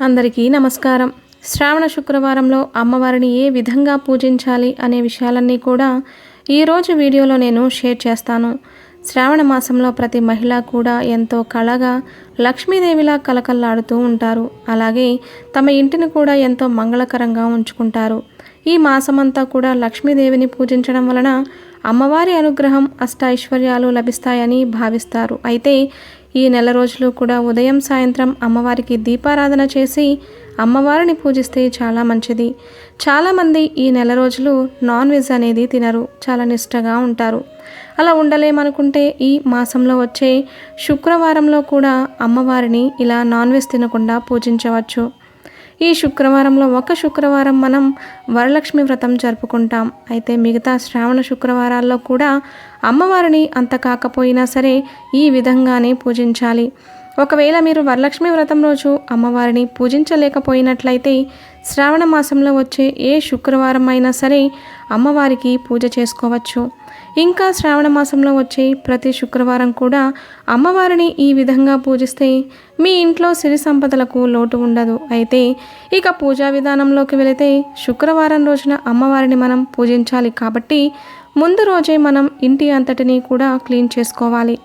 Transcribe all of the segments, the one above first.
అందరికీ నమస్కారం. శ్రావణ శుక్రవారంలో అమ్మవారిని ఏ విధంగా పూజించాలి అనే విషయాలన్నీ కూడా ఈరోజు వీడియోలో నేను షేర్ చేస్తాను. శ్రావణ మాసంలో ప్రతి మహిళ కూడా ఎంతో కళగా లక్ష్మీదేవిలా కలకల్లాడుతూ ఉంటారు. అలాగే తమ ఇంటిని కూడా ఎంతో మంగళకరంగా ఉంచుకుంటారు. ఈ మాసమంతా కూడా లక్ష్మీదేవిని పూజించడం వలన అమ్మవారి అనుగ్రహం అష్ట ఐశ్వర్యాలు లభిస్తాయని భావిస్తారు. అయితే ఈ నెల రోజులు కూడా ఉదయం సాయంత్రం అమ్మవారికి దీపారాధన చేసి అమ్మవారిని పూజిస్తే చాలా మంచిది. చాలామంది ఈ నెల రోజులు నాన్ వెజ్ అనేది తినరు. చాలా నిష్టగా ఉంటారు. అలా ఉండలేమనుకుంటే ఈ మాసంలో వచ్చే శుక్రవారంలో కూడా అమ్మవారిని ఇలా నాన్ వెజ్ తినకుండా పూజించవచ్చు. ఈ శుక్రవారంలో ఒక శుక్రవారం మనం వరలక్ష్మి వ్రతం జరుపుకుంటాం. అయితే మిగతా శ్రావణ శుక్రవారాల్లో కూడా అమ్మవారిని అంత కాకపోయినా సరే ఈ విధంగానే పూజించాలి. ఒకవేళ మీరు వరలక్ష్మి వ్రతం రోజు అమ్మవారిని పూజించలేకపోయినట్లయితే శ్రావణ మాసంలో వచ్చే ఏ శుక్రవారం అయినా సరే అమ్మవారికి పూజ చేసుకోవచ్చు. ఇంకా శ్రావణ మాసంలో వచ్చే ప్రతి శుక్రవారం కూడా అమ్మవారిని ఈ విధంగా పూజిస్తే మీ ఇంట్లో సిరి సంపదలకు లోటు ఉండదు. అయితే ఇక పూజా విధానంలోకి వెళితే శుక్రవారం రోజున అమ్మవారిని మనం పూజించాలి కాబట్టి ముందు రోజే మనం ఇంటి అంతటిని కూడా క్లీన్ చేసుకోవాలి.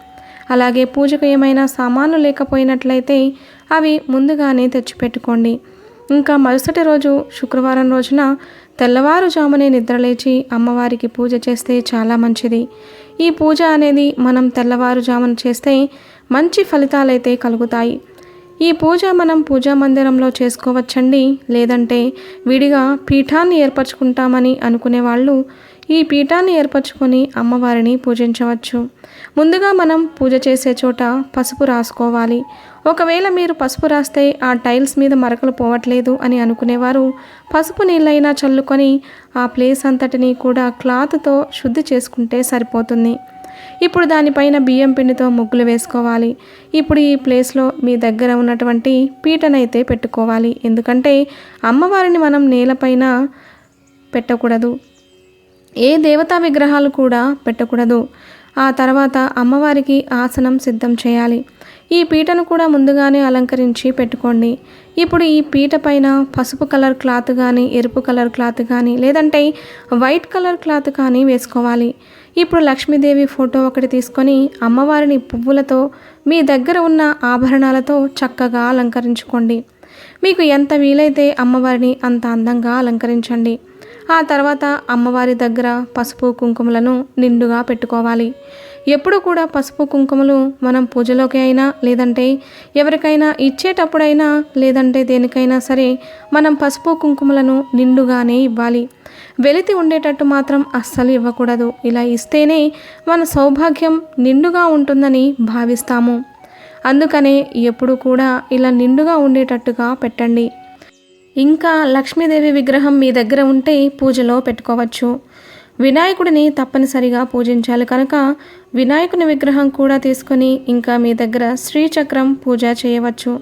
అలాగే పూజకు ఏమైనా సామాను లేకపోయినట్లయితే అవి ముందుగానే తెచ్చిపెట్టుకోండి. ఇంకా మరుసటి రోజు శుక్రవారం రోజున తెల్లవారుజామునే నిద్రలేచి అమ్మవారికి పూజ చేస్తే చాలా మంచిది. ఈ పూజ అనేది మనం తెల్లవారుజామున చేస్తే మంచి ఫలితాలైతే కలుగుతాయి. ఈ పూజ మనం పూజా మందిరంలో చేసుకోవచ్చండి? లేదంటే విడిగా పీఠాన్ని ఏర్పరచుకుంటామని అనుకునే వాళ్ళు ఈ పీఠాన్ని ఏర్పరచుకొని అమ్మవారిని పూజించవచ్చు. ముందుగా మనం పూజ చేసే చోట పసుపు రాసుకోవాలి. ఒకవేళ మీరు పసుపు రాస్తే ఆ టైల్స్ మీద మరకలు పోవట్లేదు అని అనుకునేవారు. పసుపు నీళ్ళైనా చల్లుకొని ఆ ప్లేస్ అంతటిని కూడా క్లాత్తో శుద్ధి చేసుకుంటే సరిపోతుంది. ఇప్పుడు దానిపైన బియ్యం పిండితో ముగ్గులు వేసుకోవాలి. ఇప్పుడు ఈ ప్లేస్లో మీ దగ్గర ఉన్నటువంటి పీటనైతే పెట్టుకోవాలి. ఎందుకంటే అమ్మవారిని మనం నేలపైన పెట్టకూడదు. ఏ దేవతా విగ్రహాలు కూడా పెట్టకూడదు. ఆ తర్వాత అమ్మవారికి ఆసనం సిద్ధం చేయాలి. ఈ పీటను కూడా ముందుగానే అలంకరించి పెట్టుకోండి. ఇప్పుడు ఈ పీట పైన పసుపు కలర్ క్లాత్ కానీ ఎరుపు కలర్ క్లాత్ కానీ లేదంటే వైట్ కలర్ క్లాత్ కానీ వేసుకోవాలి. ఇప్పుడు లక్ష్మీదేవి ఫోటో ఒకటి తీసుకొని అమ్మవారిని పువ్వులతో మీ దగ్గర ఉన్న ఆభరణాలతో చక్కగా అలంకరించుకోండి. మీకు ఎంత వీలైతే అమ్మవారిని అంత అందంగా అలంకరించండి. ఆ తర్వాత అమ్మవారి దగ్గర పసుపు కుంకుమలను నిండుగా పెట్టుకోవాలి. ఎప్పుడు కూడా పసుపు కుంకుమలు మనం పూజలోకి అయినా లేదంటే ఎవరికైనా ఇచ్చేటప్పుడైనా లేదంటే దేనికైనా సరే మనం పసుపు కుంకుమలను నిండుగానే ఇవ్వాలి. వెలితి ఉండేటట్టు మాత్రం అస్సలు ఇవ్వకూడదు. ఇలా ఇస్తేనే మన సౌభాగ్యం నిండుగా ఉంటుందని భావిస్తాము. అందుకనే ఎప్పుడు కూడా ఇలా నిండుగా ఉండేటట్టుగా పెట్టండి. ఇంకా లక్ష్మీదేవి విగ్రహం మీ దగ్గర ఉంటే పూజలో పెట్టుకోవచ్చు. వినాయకుడిని తప్పనిసరిగా పూజించాలి కనుక వినాయకుని విగ్రహం కూడా తీసుకొని ఇంకా మీ దగ్గర శ్రీచక్రం పూజ చేయవచ్చు.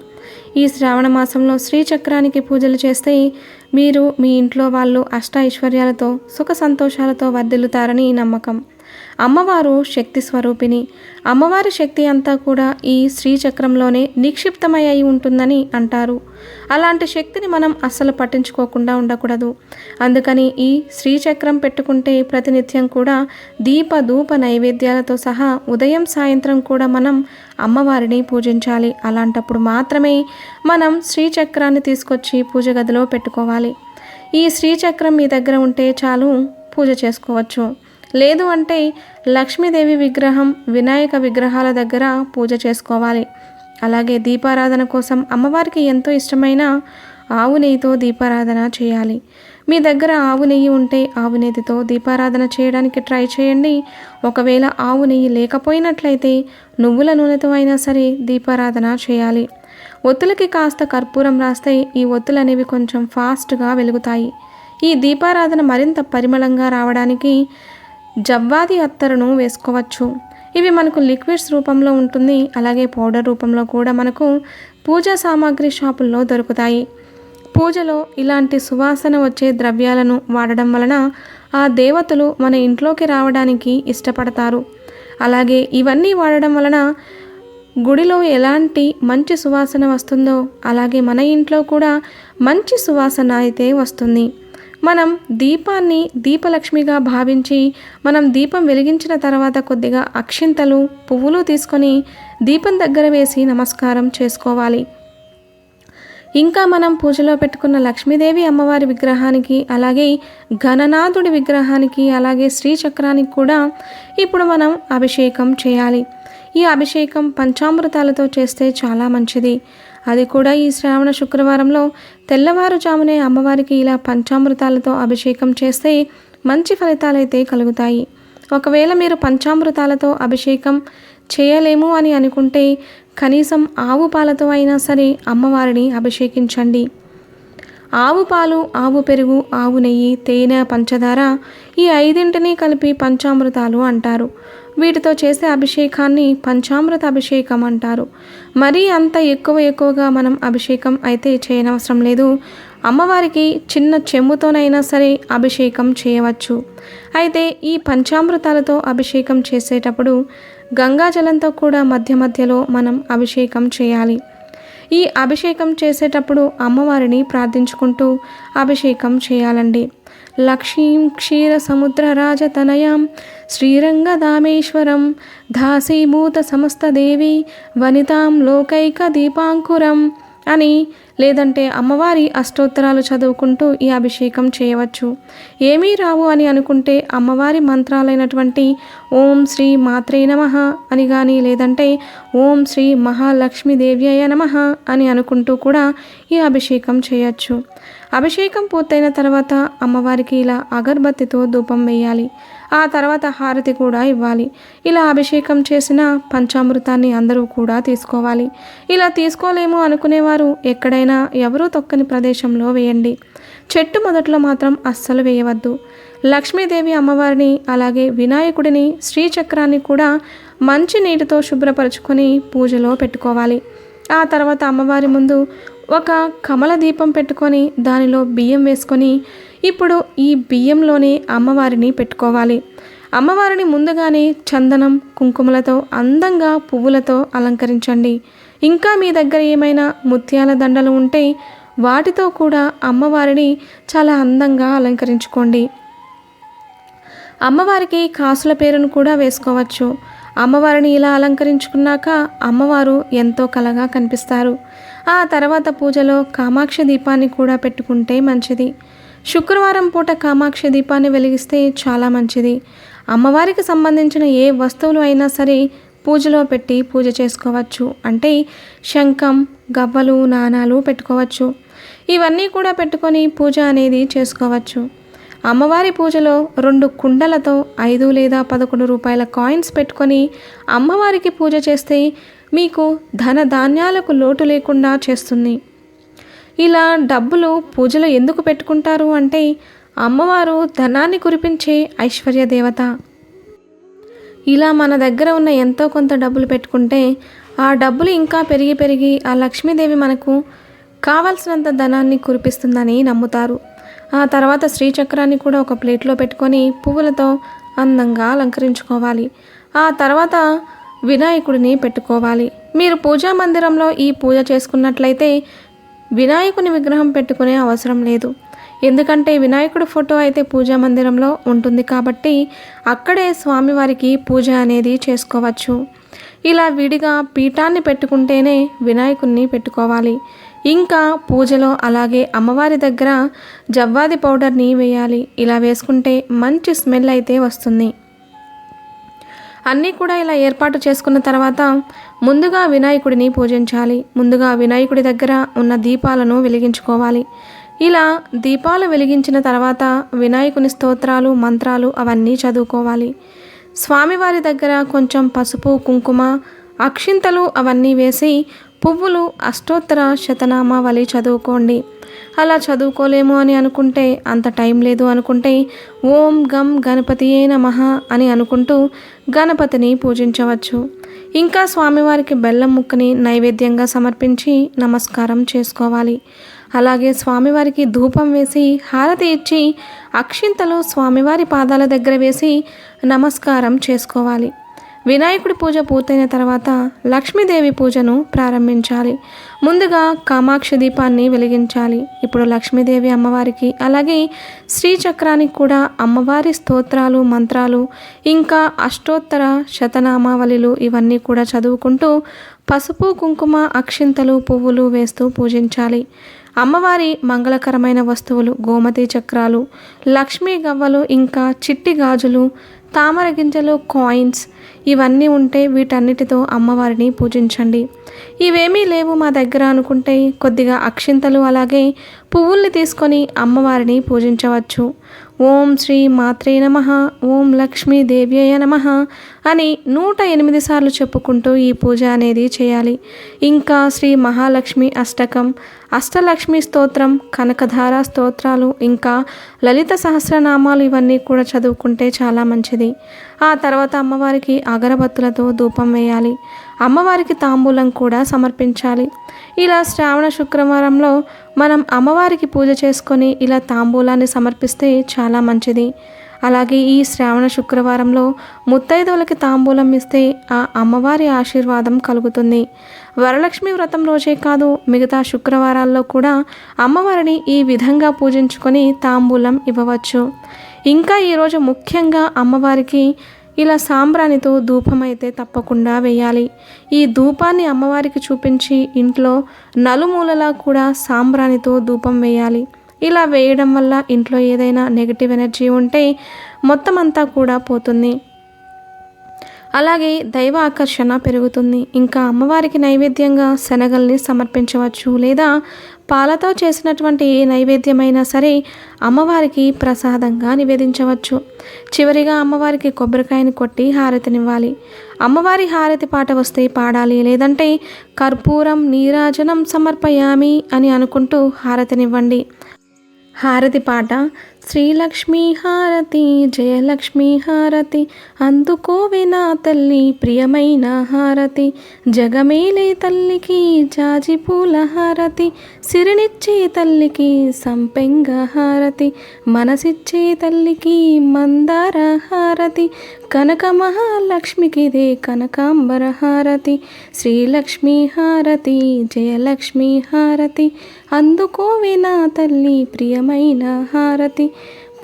ఈ శ్రావణ మాసంలో శ్రీచక్రానికి పూజలు చేస్తే మీరు మీ ఇంట్లో వాళ్ళు అష్ట ఐశ్వర్యాలతో సుఖ సంతోషాలతో వర్ధిల్లుతారని నమ్మకం. అమ్మవారు శక్తి స్వరూపిణి. అమ్మవారి శక్తి అంతా కూడా ఈ శ్రీచక్రంలోనే నిక్షిప్తమై అయి ఉంటుందని అంటారు. అలాంటి శక్తిని మనం అస్సలు పట్టించుకోకుండా ఉండకూడదు. అందుకని ఈ శ్రీచక్రం పెట్టుకుంటే ప్రతినిత్యం కూడా దీప ధూప నైవేద్యాలతో సహా ఉదయం సాయంత్రం కూడా మనం అమ్మవారిని పూజించాలి. అలాంటప్పుడు మాత్రమే మనం శ్రీచక్రాన్ని తీసుకొచ్చి పూజ గదిలో పెట్టుకోవాలి. ఈ శ్రీచక్రం మీ దగ్గర ఉంటే చాలు పూజ చేసుకోవచ్చు. లేదు అంటే లక్ష్మీదేవి విగ్రహం వినాయక విగ్రహాల దగ్గర పూజ చేసుకోవాలి. అలాగే దీపారాధన కోసం అమ్మవారికి ఎంతో ఇష్టమైన ఆవు నెయ్యితో దీపారాధన చేయాలి. మీ దగ్గర ఆవు నెయ్యి ఉంటే ఆవు నెయ్యితో దీపారాధన చేయడానికి ట్రై చేయండి. ఒకవేళ ఆవు నెయ్యి లేకపోయినట్లయితే నువ్వుల నూనెతో అయినా సరే దీపారాధన చేయాలి. ఒత్తులకి కాస్త కర్పూరం రాస్తే ఈ ఒత్తులు అనేవి కొంచెం ఫాస్ట్గా వెలుగుతాయి. ఈ దీపారాధన మరింత పరిమళంగా రావడానికి జవ్వాది అత్తరును వేసుకోవచ్చు. ఇవి మనకు లిక్విడ్స్ రూపంలో ఉంటుంది. అలాగే పౌడర్ రూపంలో కూడా మనకు పూజా సామాగ్రి షాపుల్లో దొరుకుతాయి. పూజలో ఇలాంటి సువాసన వచ్చే ద్రవ్యాలను వాడడం వలన ఆ దేవతలు మన ఇంట్లోకి రావడానికి ఇష్టపడతారు. అలాగే ఇవన్నీ వాడడం వలన గుడిలో ఎలాంటి మంచి సువాసన వస్తుందో అలాగే మన ఇంట్లో కూడా మంచి సువాసన అయితే వస్తుంది. మనం దీపాన్ని దీపలక్ష్మిగా భావించి మనం దీపం వెలిగించిన తర్వాత కొద్దిగా అక్షింతలు పువ్వులు తీసుకొని దీపం దగ్గర వేసి నమస్కారం చేసుకోవాలి. ఇంకా మనం పూజలో పెట్టుకున్న లక్ష్మీదేవి అమ్మవారి విగ్రహానికి అలాగే గణనాథుడి విగ్రహానికి అలాగే శ్రీచక్రానికి కూడా ఇప్పుడు మనం అభిషేకం చేయాలి. ఈ అభిషేకం పంచామృతాలతో చేస్తే చాలా మంచిది. అది కూడా ఈ శ్రావణ శుక్రవారంలో తెల్లవారుజామునే అమ్మవారికి ఇలా పంచామృతాలతో అభిషేకం చేస్తే మంచి ఫలితాలైతే కలుగుతాయి. ఒకవేళ మీరు పంచామృతాలతో అభిషేకం చేయలేము అని అనుకుంటే కనీసం ఆవు పాలతో అయినా సరే అమ్మవారిని అభిషేకించండి. ఆవు పాలు ఆవు పెరుగు ఆవు నెయ్యి తేనె పంచదార ఈ ఐదింటిని కలిపి పంచామృతాలు అంటారు. వీటితో చేసే అభిషేకాన్ని పంచామృత అభిషేకం అంటారు. మరీ అంత ఎక్కువ ఎక్కువగా మనం అభిషేకం అయితే చేయనవసరం లేదు. అమ్మవారికి చిన్న చెంబుతోనైనా సరే అభిషేకం చేయవచ్చు. అయితే ఈ పంచామృతాలతో అభిషేకం చేసేటప్పుడు గంగాజలంతో కూడా మధ్య మధ్యలో మనం అభిషేకం చేయాలి. ఈ అభిషేకం చేసేటప్పుడు అమ్మవారిని ప్రార్థించుకుంటూ అభిషేకం చేయాలండి. లక్ష్మీం క్షీర సముద్ర రాజతనయాం శ్రీరంగదామేశ్వరం దాసీభూత సమస్త దేవి వనితాం లోకైక దీపాంకురం అని లేదంటే అమ్మవారి అష్టోత్తరాలు చదువుకుంటూ ఈ అభిషేకం చేయవచ్చు. ఏమీ రావు అని అనుకుంటే అమ్మవారి మంత్రాలైనటువంటి ఓం శ్రీ మాత్రే నమ అని కానీ లేదంటే ఓం శ్రీ మహాలక్ష్మీదేవ్యయ నమ అని అనుకుంటూ కూడా ఈ అభిషేకం చేయొచ్చు. అభిషేకం పూర్తయిన తర్వాత అమ్మవారికి ఇలా అగర్బత్తితో ధూపం వేయాలి. ఆ తర్వాత హారతి కూడా ఇవ్వాలి. ఇలా అభిషేకం చేసిన పంచామృతాన్ని అందరూ కూడా తీసుకోవాలి. ఇలా తీసుకోలేము అనుకునేవారు ఎక్కడైనా ఎవరూ తొక్కని ప్రదేశంలో వేయండి. చెట్టు మొదట్లో మాత్రం అస్సలు వేయవద్దు. లక్ష్మీదేవి అమ్మవారిని అలాగే వినాయకుడిని శ్రీచక్రాన్ని కూడా మంచి నీటితో శుభ్రపరచుకొని పూజలో పెట్టుకోవాలి. ఆ తర్వాత అమ్మవారి ముందు ఒక కమల దీపం పెట్టుకొని దానిలో బియ్యం వేసుకొని ఇప్పుడు ఈ బియ్యంలోనే అమ్మవారిని పెట్టుకోవాలి. అమ్మవారిని ముందుగానే చందనం కుంకుమలతో అందంగా పువ్వులతో అలంకరించండి. ఇంకా మీ దగ్గర ఏమైనా ముత్యాల దండలు ఉంటే వాటితో కూడా అమ్మవారిని చాలా అందంగా అలంకరించుకోండి. అమ్మవారికి కాసుల పేరును కూడా వేసుకోవచ్చు. అమ్మవారిని ఇలా అలంకరించుకున్నాక అమ్మవారు ఎంతో కలగా కనిపిస్తారు. ఆ తర్వాత పూజలో కామాక్షి దీపాన్ని కూడా పెట్టుకుంటే మంచిది. శుక్రవారం పూట కామాక్షి దీపాన్ని వెలిగిస్తే చాలా మంచిది. అమ్మవారికి సంబంధించిన ఏ వస్తువులు అయినా సరే పూజలో పెట్టి పూజ చేసుకోవచ్చు. అంటే శంఖం గవ్వలు నాణాలు పెట్టుకోవచ్చు. ఇవన్నీ కూడా పెట్టుకొని పూజ అనేది చేసుకోవచ్చు. అమ్మవారి పూజలో రెండు కుండలతో ఐదు లేదా పదకొండు రూపాయల కాయిన్స్ పెట్టుకొని అమ్మవారికి పూజ చేస్తే మీకు ధన ధాన్యాలకు లోటు లేకుండా చేస్తుంది. ఇలా డబ్బులు పూజలో ఎందుకు పెట్టుకుంటారు అంటే అమ్మవారు ధనాన్ని కురిపించే ఐశ్వర్య దేవత. ఇలా మన దగ్గర ఉన్న ఎంతో కొంత డబ్బులు పెట్టుకుంటే ఆ డబ్బులు ఇంకా పెరిగి పెరిగి ఆ లక్ష్మీదేవి మనకు కావలసినంత ధనాన్ని కురిపిస్తుందని నమ్ముతారు. ఆ తర్వాత శ్రీచక్రాన్ని కూడా ఒక ప్లేట్లో పెట్టుకొని పువ్వులతో అందంగా అలంకరించుకోవాలి. ఆ తర్వాత వినాయకుడిని పెట్టుకోవాలి. మీరు పూజా మందిరంలో ఈ పూజ చేసుకున్నట్లయితే వినాయకుని విగ్రహం పెట్టుకునే అవసరం లేదు. ఎందుకంటే వినాయకుడి ఫోటో అయితే పూజా మందిరంలో ఉంటుంది కాబట్టి అక్కడే స్వామివారికి పూజ అనేది చేసుకోవచ్చు. ఇలా విడిగా పీఠాన్ని పెట్టుకుంటేనే వినాయకుడిని పెట్టుకోవాలి. ఇంకా పూజలో అలాగే అమ్మవారి దగ్గర జవ్వాది పౌడర్ని వేయాలి. ఇలా వేసుకుంటే మంచి స్మెల్ అయితే వస్తుంది. అన్నీ కూడా ఇలా ఏర్పాటు చేసుకున్న తర్వాత ముందుగా వినాయకుడిని పూజించాలి. ముందుగా వినాయకుడి దగ్గర ఉన్న దీపాలను వెలిగించుకోవాలి. ఇలా దీపాలు వెలిగించిన తర్వాత వినాయకుని స్తోత్రాలు మంత్రాలు అవన్నీ చదువుకోవాలి. స్వామివారి దగ్గర కొంచెం పసుపు కుంకుమ అక్షింతలు అవన్నీ వేసి పువ్వులు అష్టోత్తర శతనామావళి చదువుకోండి. అలా చదువుకోలేము అని అనుకుంటే అంత టైం లేదు అనుకుంటే ఓం గం గణపతియే నమః అని అనుకుంటూ గణపతిని పూజించవచ్చు. ఇంకా స్వామివారికి బెల్లం ముక్కని నైవేద్యంగా సమర్పించి నమస్కారం చేసుకోవాలి. అలాగే స్వామివారికి ధూపం వేసి హారతి ఇచ్చి అక్షింతలు స్వామివారి పాదాల దగ్గర వేసి నమస్కారం చేసుకోవాలి. వినాయకుడి పూజ పూర్తయిన తర్వాత లక్ష్మీదేవి పూజను ప్రారంభించాలి. ముందుగా కామాక్షి దీపాన్ని వెలిగించాలి. ఇప్పుడు లక్ష్మీదేవి అమ్మవారికి అలాగే శ్రీచక్రానికి కూడా అమ్మవారి స్తోత్రాలు మంత్రాలు ఇంకా అష్టోత్తర శతనామావళిలు ఇవన్నీ కూడా చదువుకుంటూ పసుపు కుంకుమ అక్షింతలు పువ్వులు వేస్తూ పూజించాలి. అమ్మవారి మంగళకరమైన వస్తువులు గోమతి చక్రాలు లక్ష్మీ గవ్వలు ఇంకా చిట్టి గాజులు తామర గింజలు కాయిన్స్ ఇవన్నీ ఉంటే వీటన్నిటితో అమ్మవారిని పూజించండి. ఇవేమీ లేవు మా దగ్గర అనుకుంటే కొద్దిగా అక్షింతలు అలాగే పువ్వుల్ని తీసుకొని అమ్మవారిని పూజించవచ్చు. ఓం శ్రీ మాత్రే నమ ఓం లక్ష్మీ దేవ్యయ నమ అని నూట ఎనిమిది సార్లు చెప్పుకుంటూ ఈ పూజ అనేది చేయాలి. ఇంకా శ్రీ మహాలక్ష్మి అష్టకం అష్టలక్ష్మి స్తోత్రం కనకధార స్తోత్రాలు ఇంకా లలిత సహస్రనామాలు ఇవన్నీ కూడా చదువుకుంటే చాలా మంచిది. ఆ తర్వాత అమ్మవారికి అగరబత్తులతో ధూపం వేయాలి. అమ్మవారికి తాంబూలం కూడా సమర్పించాలి. ఇలా శ్రావణ శుక్రవారంలో మనం అమ్మవారికి పూజ చేసుకొని ఇలా తాంబూలాన్ని సమర్పిస్తే చాలా మంచిది. అలాగే ఈ శ్రావణ శుక్రవారంలో ముత్తైదువులకి తాంబూలం ఇస్తే ఆ అమ్మవారి ఆశీర్వాదం కలుగుతుంది. వరలక్ష్మి వ్రతం రోజే కాదు మిగతా శుక్రవారాల్లో కూడా అమ్మవారిని ఈ విధంగా పూజించుకొని తాంబూలం ఇవ్వవచ్చు. ఇంకా ఈరోజు ముఖ్యంగా అమ్మవారికి ఇలా సాంబ్రాణితో ధూపం అయితే తప్పకుండా వేయాలి. ఈ ధూపాన్ని అమ్మవారికి చూపించి ఇంట్లో నలుమూలలా కూడా సాంబ్రాణితో ధూపం వేయాలి. ఇలా వేయడం వల్ల ఇంట్లో ఏదైనా నెగిటివ్ ఎనర్జీ ఉంటే మొత్తం అంతా కూడా పోతుంది. అలాగే దైవ ఆకర్షణ పెరుగుతుంది. ఇంకా అమ్మవారికి నైవేద్యంగా శనగల్ని సమర్పించవచ్చు లేదా పాలతో చేసినటువంటి ఏ నైవేద్యమైనా సరే అమ్మవారికి ప్రసాదంగా నివేదించవచ్చు. చివరిగా అమ్మవారికి కొబ్బరికాయని కొట్టి హారతినివ్వాలి. అమ్మవారి హారతి పాట వస్తే పాడాలి లేదంటే కర్పూరం నీరాజనం సమర్పయామి అని అనుకుంటూ హారతినివ్వండి. హారతి పాట శ్రీలక్ష్మీ హారతి జయలక్ష్మీ హారతి అందుకోవే నా తల్లి ప్రియమైన హారతి జగమేలే తల్లికి జాజి పూల హారతి సిరినిచ్చే తల్లికి సంపెంగ హారతి మనసిచ్చే తల్లికి మందార హారతి కనక మహాలక్ష్మికిదే కనకాంబర హారతి శ్రీలక్ష్మీ హారతి జయలక్ష్మీ హారతి అందుకోవే నా తల్లి ప్రియమైన హారతి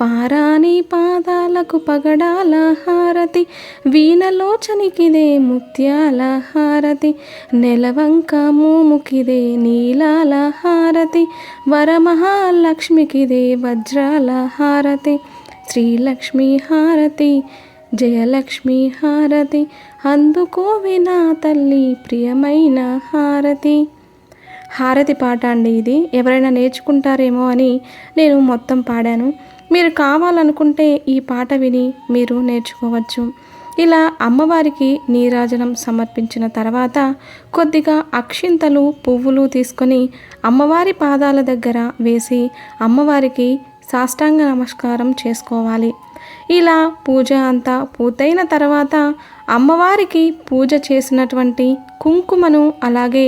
పారాని పాదాలకు పగడాల హారతి వీణలోచనికిదే ముత్యాల హారతి నెలవంక మూముకిదే నీలాల హారతి వరమహాలక్ష్మికిదే వజ్రాల హారతి శ్రీలక్ష్మీ హారతి జయలక్ష్మీ హారతి అందుకోవే నా తల్లి ప్రియమైన హారతి. హారతి పాట అండి ఇది. ఎవరైనా నేర్చుకుంటారేమో అని నేను మొత్తం పాడాను. మీరు కావాలనుకుంటే ఈ పాట విని మీరు నేర్చుకోవచ్చు. ఇలా అమ్మవారికి నీరాజనం సమర్పించిన తర్వాత కొద్దిగా అక్షింతలు పువ్వులు తీసుకొని అమ్మవారి పాదాల దగ్గర వేసి అమ్మవారికి సాష్టాంగ నమస్కారం చేసుకోవాలి. ఇలా పూజ అంతా పూర్తయిన తర్వాత అమ్మవారికి పూజ చేసినటువంటి కుంకుమను అలాగే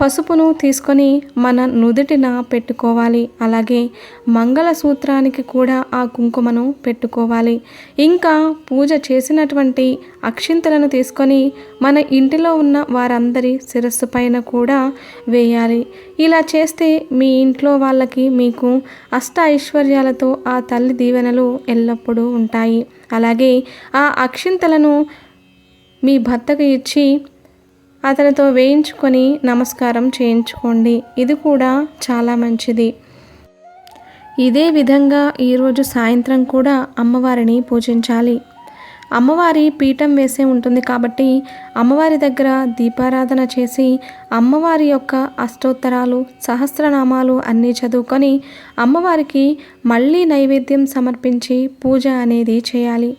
పసుపును తీసుకొని మన నుదుటిన పెట్టుకోవాలి. అలాగే మంగళసూత్రానికి కూడా ఆ కుంకుమను పెట్టుకోవాలి. ఇంకా పూజ చేసినటువంటి అక్షింతలను తీసుకొని మన ఇంటిలో ఉన్న వారందరి శిరస్సు పైన కూడా వేయాలి. ఇలా చేస్తే మీ ఇంట్లో వాళ్ళకి మీకు అష్ట ఐశ్వర్యాలతో ఆ తల్లి దీవెనలు ఎల్లప్పుడూ ఉంటాయి. అలాగే ఆ అక్షింతలను మీ భర్తకు ఇచ్చి అతనితో వేయించుకొని నమస్కారం చేయించుకోండి. ఇది కూడా చాలా మంచిది. ఇదే విధంగా ఈరోజు సాయంత్రం కూడా అమ్మవారిని పూజించాలి. అమ్మవారి పీఠం వేసే ఉంటుంది కాబట్టి అమ్మవారి దగ్గర దీపారాధన చేసి అమ్మవారి యొక్క అష్టోత్తరాలు సహస్రనామాలు అన్నీ చదువుకొని అమ్మవారికి మళ్ళీ నైవేద్యం సమర్పించి పూజ అనేది చేయాలి.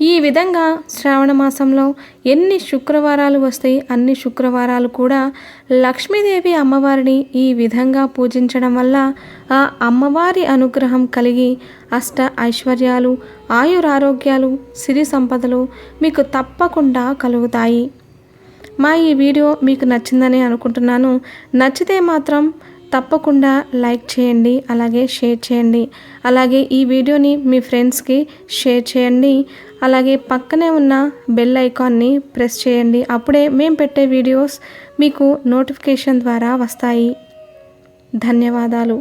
ఈ విధంగా శ్రావణ మాసంలో ఎన్ని శుక్రవారాలు వస్తాయి అన్ని శుక్రవారాలు కూడా లక్ష్మీదేవి అమ్మవారిని ఈ విధంగా పూజించడం వల్ల ఆ అమ్మవారి అనుగ్రహం కలిగి అష్ట ఐశ్వర్యాలు ఆయురారోగ్యాలు సిరి సంపదలు మీకు తప్పకుండా కలుగుతాయి. మా ఈ వీడియో మీకు నచ్చిందని అనుకుంటున్నాను. నచ్చితే మాత్రం తప్పకుండా లైక్ చేయండి అలాగే షేర్ చేయండి. అలాగే ఈ వీడియోని మీ ఫ్రెండ్స్కి షేర్ చేయండి. అలాగే పక్కనే ఉన్న బెల్ ఐకాన్ని ప్రెస్ చేయండి. అప్పుడే మేము పెట్టే వీడియోస్ మీకు నోటిఫికేషన్ ద్వారా వస్తాయి. ధన్యవాదాలు.